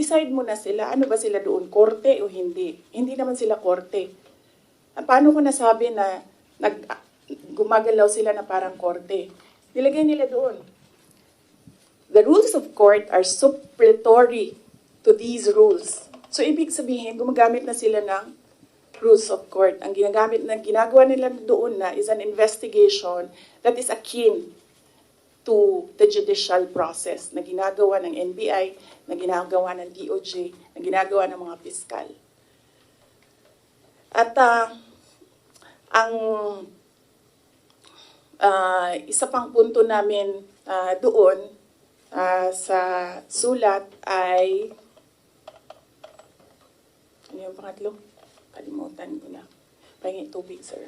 mag-decide muna sila, ano ba sila doon, korte o hindi. Hindi naman sila korte. Ah, Paano ko nasabi na nag, gumagalaw sila na parang korte? Nilagay nila doon. The rules of court are supplementary to these rules. So, ibig sabihin, gumagamit na sila ng rules of court. Ang ginagamit na ginagawa nila doon na is an investigation that is akin to the judicial process na ginagawa ng NBI, na ginagawa ng DOJ, na ginagawa ng mga piskal. At ah, ang ah, isa pang punto namin ah, doon ah, sa sulat ay ano yung pangatlo? Kalimutan ko na. Pahingi tubig, sir.